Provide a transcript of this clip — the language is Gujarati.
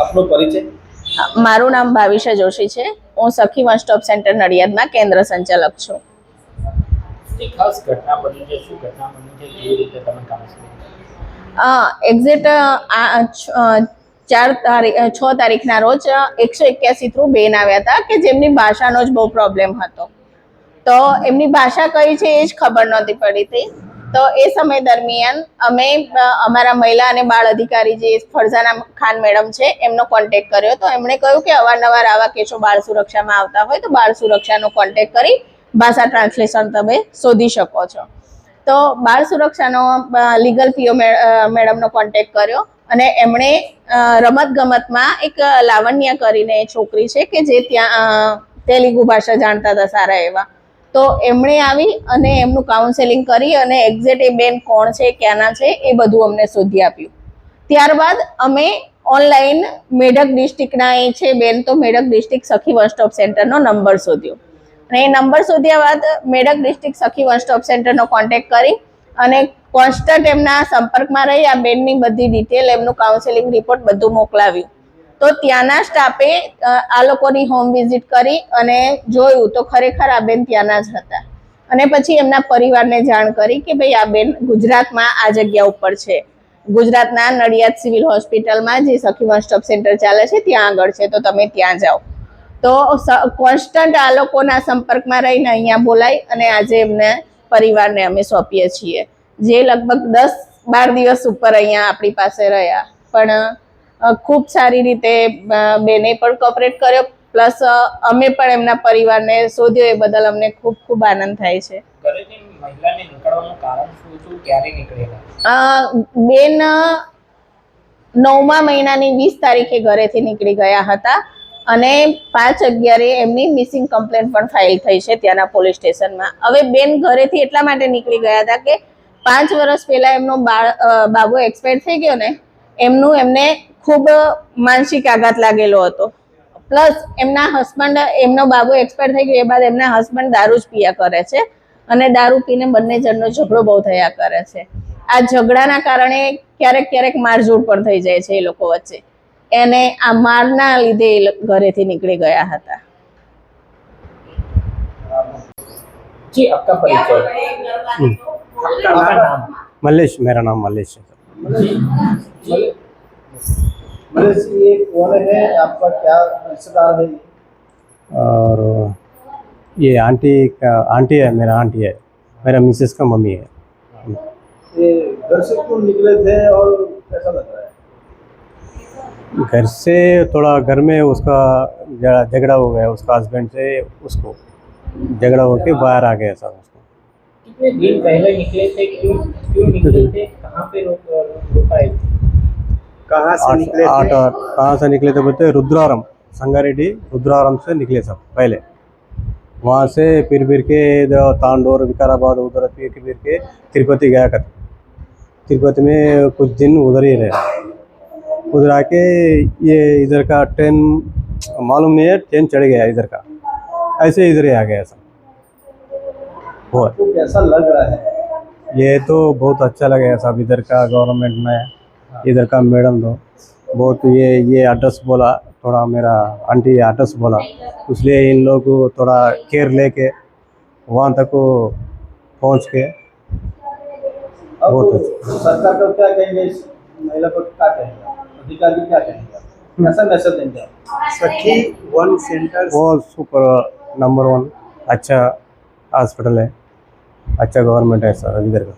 આપનો પરિચય? મારું નામ ભાવિશા જોશી છે. હું સખી વન સ્ટોપ સેન્ટર નડિયાદમાં કેન્દ્ર સંચાલક છું. ખાસ ઘટના બની છે. શું ઘટના બની છે? કેવી રીતે તમે કામ એક્ઝેક્ટ ચાર તારીખ છ તારીખના રોજ એકસો એક્યાસી થ્રુ બેન આવ્યા હતા કે જેમની ભાષાનો જ બહુ પ્રોબ્લેમ હતો. તો એમની ભાષા કઈ છે એ જ ખબર નહોતી પડી હતી. તો એ સમય દરમિયાન અમે અમારા મહિલા અને બાળ અધિકારી જે ફરઝાના ખાન મેડમ છે, એમનો કોન્ટેક કર્યો તો એમણે કહ્યું કે અવારનવાર આવા કેસો બાળ સુરક્ષામાં આવતા હોય તો બાળ સુરક્ષાનો કોન્ટેક કરી ભાષા ટ્રાન્સલેશન તમે શોધી શકો છો. તો બાળ સુરક્ષાનો લીગલ પીઓ મેડમનો કોન્ટેક કર્યો અને એમણે રમત ગમતમાં એક લાવણ્ય કરીને છોકરી છે કે જે ત્યાં તેલુગુ ભાષા જાણતા હતા સારા એવા. તો એમણે આવી અને એમનું કાઉન્સેલિંગ કરી અને એક્ઝેક્ટ એ બેન કોણ છે, ક્યાંના છે, એ બધું અમને શોધી આપ્યું. ત્યારબાદ અમે ઓનલાઈન મેઢક ડિસ્ટ્રિક્ટના એ છે બેન, તો Medak district Sakhi one stop સેન્ટરનો number શોધ્યો. અને એ નંબર શોધ્યા બાદ Medak district Sakhi one stop સેન્ટરનો contact કરી અને કોન્સ્ટન્ટ એમના સંપર્કમાં રહી, આ બેનની બધી ડિટેલ એમનું કાઉન્સેલિંગ રિપોર્ટ બધું મોકલાવ્યું. તો ત્યાંના સ્ટાફે આ લોકોની હોમ વિઝિટ કરી અને જોયું તો ખરેખર આ બેન ત્યાંના જ હતા. અને પછી એમના પરિવારને જાણ કરી કે ભાઈ આ બેન ગુજરાતમાં આ જગ્યા ઉપર છે. ગુજરાતના નડિયાદ સિવિલ હોસ્પિટલમાં જે સખી વન સ્ટોપ સેન્ટર ચાલે છે, ત્યાં આગળ છે, તો તમે ત્યાં જાઓ. તો કોન્સ્ટન્ટ આ લોકોના સંપર્કમાં રહીને અહીંયા બોલાય અને આજે એમને પરિવારને અમે સોંપીએ છીએ. જે લગભગ દસ બાર દિવસ ઉપર અહીંયા આપણી પાસે રહ્યા. પણ ખૂબ સારી રીતે બેને પણ કોપરેટ કર્યો. પ્લસ અમે પણ એમના પરિવારને શોધ્યો એ બદલ અમને ખૂબ ખૂબ આનંદ થાય છે. બેન નવમા મહિનાની વીસ તારીખે ઘરેથી નીકળી ગયા હતા. અને પાંચ અગિયારે એમની મિસિંગ કમ્પ્લેન પણ ફાઇલ થઈ છે ત્યાંના પોલીસ સ્ટેશનમાં હવે બેન ઘરેથી એટલા માટે નીકળી ગયા હતા કે પાંચ વર્ષ પહેલા એમનો બાબુ એક્સપાયર થઈ ગયો ને એમનું એમને ખૂબ માનસિક આઘાત લાગેલો હતો પ્લસ એમના હસબન્ડ એમનો બાબુ એક્સપાયર થઈ ગયો એ બાદ એમના હસબન્ડ દારૂ જ પીયા કરે છે અને દારૂ પીને બંને જણનો ઝઘડો બહુ થયા કરે છે આ ઝઘડાના કારણે ક્યારેક ક્યારેક મારઝૂડ પણ થઈ જાય છે એ લોકો વચ્ચે એને આ મારના લીધે એ લો- ઘરેથી નીકળી ગયા હતા જી આપકા પરિચય आपका नाम मल्लेश मेरा नाम मल्लेश है जी जी मनीष ये कौन है? आपका क्या रिश्तेदार है? और ये आंटी का आंटी है मेरा आंटी है। मेरा मिसेस का मम्मी है। ये घर से क्यों निकले थे और कैसा लग रहा है? घर से थोड़ा घर में उसका झगड़ा झगड़ा हो गया उसका हस्बैंड से उसको झगड़ा होके बाहर आ गया सब उसको। कितने दिन पहले निकले थे? क्यों क्यों निकले थे? कहाँ पे रोक रुकाए कहाँ से निकले आठ और कहाँ से निकले थे बोलते? रुद्रारम संगारेड्डी रुद्रारम से निकले सब पहले। वहाँ से फिर फिर के इधर तांडोर विकाराबाद उधर फिर फिर के तिरुपति गया कर तिरुपति में कुछ दिन उधर ही रहे। उधर आके ये इधर का ट्रेन मालूम नहीं है ट्रेन चढ़ गया इधर का। ऐसे इधर ही आ गया सब। है। कैसा लग रहा है? ये तो बहुत अच्छा लगा सब इधर का गवर्नमेंट में। इधर का मैडम तो बहुत ये ये एड्रेस बोला थोड़ा मेरा आंटी एड्रेस बोला इसलिए इन लोग को थोड़ा केयर लेके वहाँ तक को पहुँच के अब बहुत अच्छा। सरकार को क्या कहेंगे इस महिला को क्या कहेंगे अधिकारी क्या कहेंगे आप? कैसा मैसेज देंगे आप सखी वन सेंटर वो सुपर नंबर वन अच्छा हॉस्पिटल है अच्छा गवर्नमेंट है सर इधर का